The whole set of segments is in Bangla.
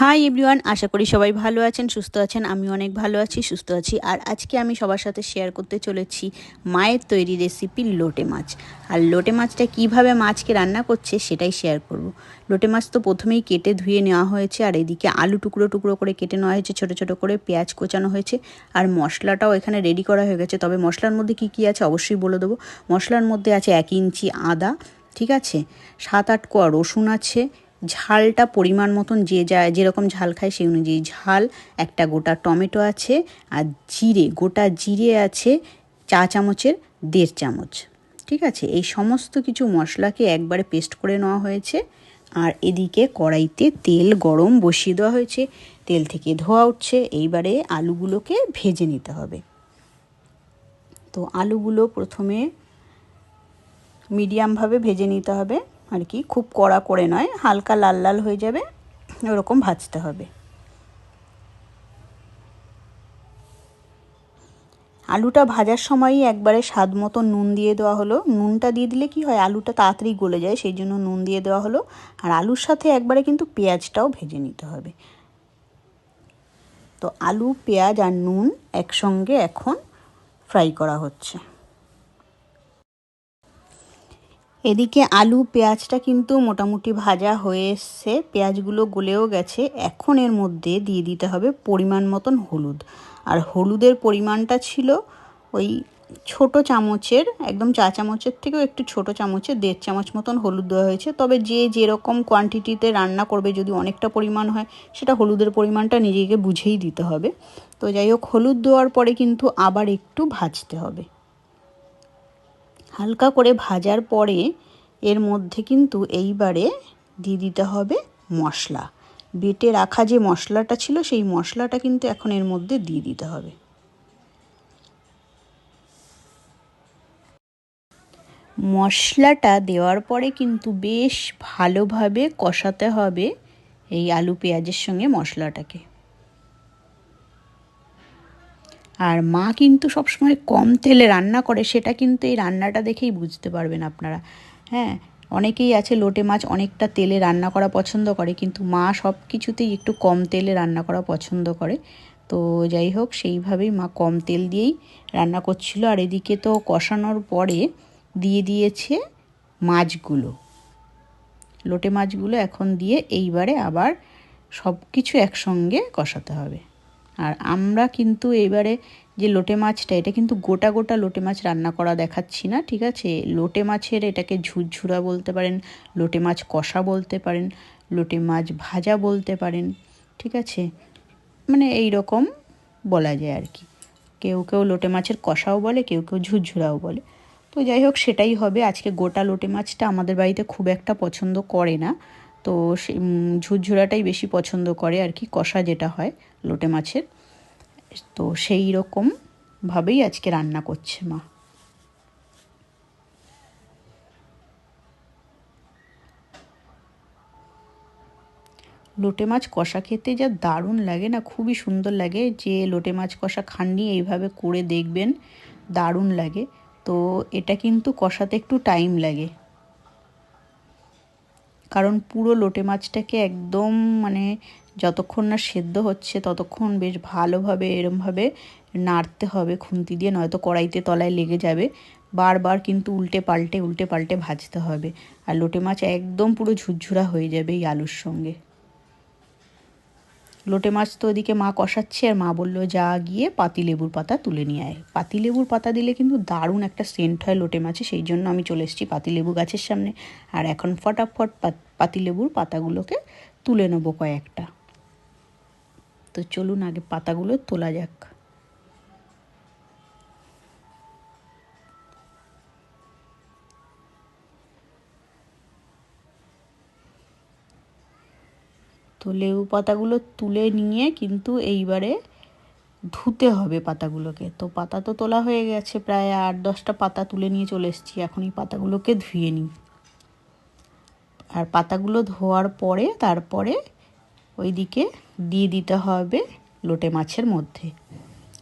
হাই এভরিওয়ান আশা করি সবাই ভালো আছেন, সুস্থ আছেন। আমি অনেক ভালো আছি, সুস্থ আছি। আর আজকে আমি সবার সাথে শেয়ার করতে চলেছি মায়ের তৈরি রেসিপি লোটে মাছ। আর লোটে মাছটা কীভাবে মাছকে রান্না করছে সেটাই শেয়ার করব। লোটে মাছ তো প্রথমেই কেটে ধুয়ে নেওয়া হয়েছে, আর এদিকে আলু টুকরো টুকরো করে কেটে নেওয়া হয়েছে, ছোটো ছোটো করে পেঁয়াজ কোচানো হয়েছে। আর মশলাটাও এখানে রেডি করা হয়ে গেছে। তবে মশলার মধ্যে কি কি আছে অবশ্যই বলে দেবো। মশলার মধ্যে আছে এক ইঞ্চি আদা, ঠিক আছে? সাত আট কোয়া রসুন আছে ঝালটা পরিমাণ মতন যে যা, যেরকম ঝাল খায় সেই অনুযায়ী ঝাল, একটা গোটা টমেটো আছে আর জিরে, গোটা জিরে আছে চা চামচের দেড় চামচ, ঠিক আছে? এই সমস্ত কিছু মশলাকে একবারে পেস্ট করে নেওয়া হয়েছে আর এদিকে কড়াইতে তেল গরম বসিয়ে দেওয়া হয়েছে, তেল থেকে ধোয়া উঠছে, এইবারে আলুগুলোকে ভেজে নিতে হবে। তো আলুগুলো প্রথমে মিডিয়ামভাবে ভেজে নিতে হবে। আর কি, খুব কড়া করে নয়, হালকা লাল লাল হয়ে যাবে, ওরকম ভাজতে হবে। আলুটা ভাজার সময়ই একবারে স্বাদ মতো নুন দিয়ে দেওয়া হলো। নুনটা দিয়ে দিলে কি হয়, আলুটা তাড়াতাড়ি গলে যায়, সেই জন্য নুন দিয়ে দেওয়া হলো। আর আলুর সাথে একবারে কিন্তু পেঁয়াজটাও ভেজে নিতে হবে। তো আলু, পেঁয়াজ আর নুন একসঙ্গে এখন ফ্রাই করা হচ্ছে। এদিকে আলু, পেঁয়াজটা কিন্তু মোটামুটি ভাজা হয়ে এসছে। পেঁয়াজগুলো গলেও গেছে। এখন এর মধ্যে দিয়ে দিতে হবে পরিমাণ মতন হলুদ। আর হলুদের পরিমাণটা ছিল ওই ছোট চামচের, একদম চা চামচের থেকেও একটু ছোট চামচের, দেড় চামচ মতন হলুদ দেওয়া হয়েছে। তবে যে যেরকম কোয়ান্টিটিতে রান্না করবে যদি অনেকটা পরিমাণ হয়, সেটা হলুদের পরিমাণটা নিজেকে বুঝেই দিতে হবে। তো যাই হোক, হলুদ দেওয়ার পরে কিন্তু আবার একটু ভাজতে হবে। হালকা করে ভাজার পরে এর মধ্যে কিন্তু এইবারে দিয়ে দিতে হবে মশলা। বেটে রাখা যে মশলাটা ছিল, সেই মশলাটা কিন্তু এখন এর মধ্যে দিয়ে দিতে হবে। মশলাটা দেওয়ার পরে কিন্তু বেশ ভালোভাবে কষাতে হবে এই আলু পেঁয়াজের সঙ্গে মশলাটাকে। আর মা কিন্তু সবসময় কম তেলে রান্না করে, সেটা কিন্তু এই রান্নাটা দেখেই বুঝতে পারবেন আপনারা। হ্যাঁ অনেকেই আছে লোটে মাছ অনেকটা তেলে রান্না করা পছন্দ করে, কিন্তু মা সব কিছুতেই একটু কম তেলে রান্না করা পছন্দ করে। তো যাই হোক, সেইভাবেই মা কম তেল দিয়েই রান্না করছিল। আর এদিকে তো কষানোর পরে দিয়ে দিয়েছে মাছগুলো। লোটে মাছগুলো এখন দিয়ে এইবারে আবার সব কিছু একসঙ্গে কষাতে হবে। আর আমরা কিন্তু এবারে যে লোটে মাছটা, এটা কিন্তু গোটা গোটা লোটে মাছ রান্না করা দেখাচ্ছি না, ঠিক আছে? লোটে মাছের এটাকে ঝুরঝুরা বলতে পারেন, লোটে মাছ কষা বলতে পারেন, লোটে মাছ ভাজা বলতে পারেন, ঠিক আছে? মানে এই রকম বলা যায় আর কি। কেউ কেউ লোটে মাছের কষাও বলে, কেউ কেউ ঝুরঝুরাও বলে। তো যাই হোক, সেটাই হবে। আজকে গোটা লোটে মাছটা আমাদের বাড়িতে খুব একটা পছন্দ করে না। তো ঝুরঝুরাটাই বেশি পছন্দ করে আর কি, কষা যেটা হয় লোটে মাছের। তো সেই রকমভাবেই আজকে রান্না করছে মা। লোটে মাছ কষা খেতে যা দারুণ লাগে না, খুবই সুন্দর লাগে। যে লোটে মাছ কষা খাননি, এইভাবে করে দেখবেন, দারুণ লাগে। তো এটা কিন্তু কষাতে একটু টাইম লাগে। কারণ পুরো লোটে মাছটাকে একদম মানে যতক্ষণ না সেদ্ধ হচ্ছে ততক্ষণ বেশ ভালোভাবে, এরমভাবে নাড়তে হবে খুন্তি দিয়ে, নয়তো কড়াইতে তলায় লেগে যাবে। বারবার কিন্তু উল্টে পাল্টে উল্টে পাল্টে ভাজতে হবে। আর লোটে মাছ একদম পুরো ঝুরঝুরা হয়ে যাবে এই আলুর সঙ্গে। লোটে মাছ তো ওদিকে মা কষাচ্ছে আর মা বলল, যা গিয়ে পাতিলেবুর পাতা তুলে নিয়ে আয়। পাতিলেবুর পাতা দিলে কিন্তু দারুণ একটা সেন্ট হয় লোটে মাছে, সেই জন্য আমি চলে এসেছি পাতিলেবু গাছের সামনে। আর এখন ফটাফট পাতিলেবুর পাতাগুলোকে তুলে নেব কয়েকটা। তো চলুন আগে পাতাগুলো তোলা যাক। তো লেবু পাতাগুলো তুলে নিয়ে কিন্তু এইবারে ধুতে হবে পাতাগুলোকে। তো পাতা তো তোলা হয়ে গেছে প্রায় আট দশটা পাতা তুলে নিয়ে চলে এসেছি। এখন এই পাতাগুলোকে ধুয়ে নিই। আর পাতাগুলো ধোয়ার পরে তারপরে ওইদিকে দিয়ে দিতে হবে লোটে মাছের মধ্যে।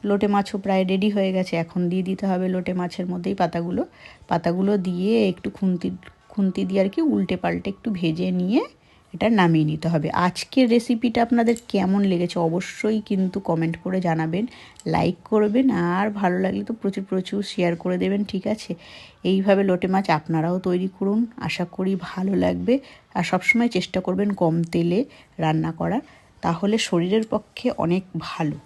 লোটে মাছও প্রায় রেডি হয়ে গেছে। এখন দিয়ে দিতে হবে লোটে মাছের মধ্যেই পাতাগুলো। পাতাগুলো দিয়ে একটু খুন্তি খুন্তি দিয়ে আর কি উল্টে পাল্টে একটু ভেজে নিয়ে এটা নামিয়ে নিতে হবে। আজকের রেসিপিটা আপনাদের কেমন লেগেছে অবশ্যই কিন্তু কমেন্ট করে জানাবেন লাইক করবেন, আর ভালো লাগলে তো প্রচুর প্রচুর শেয়ার করে দেবেন, ঠিক আছে? এইভাবে লোটে মাছ আপনারাও তৈরি করুন, আশা করি ভালো লাগবে। আর সবসময় চেষ্টা করবেন কম তেলে রান্না করার তাহলে শরীরের পক্ষে অনেক ভালো।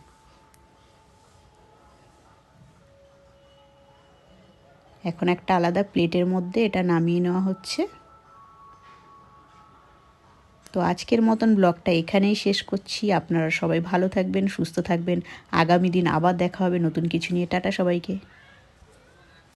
এখন একটা আলাদা প্লেটের মধ্যে এটা নামিয়ে নেওয়া হচ্ছে। তো আজকের মতন ব্লগটা এখানেই শেষ করছি। আপনারা সবাই ভালো থাকবেন, সুস্থ থাকবেন। আগামী দিন আবার দেখা হবে নতুন কিছু নিয়ে। টাটা সবাইকে।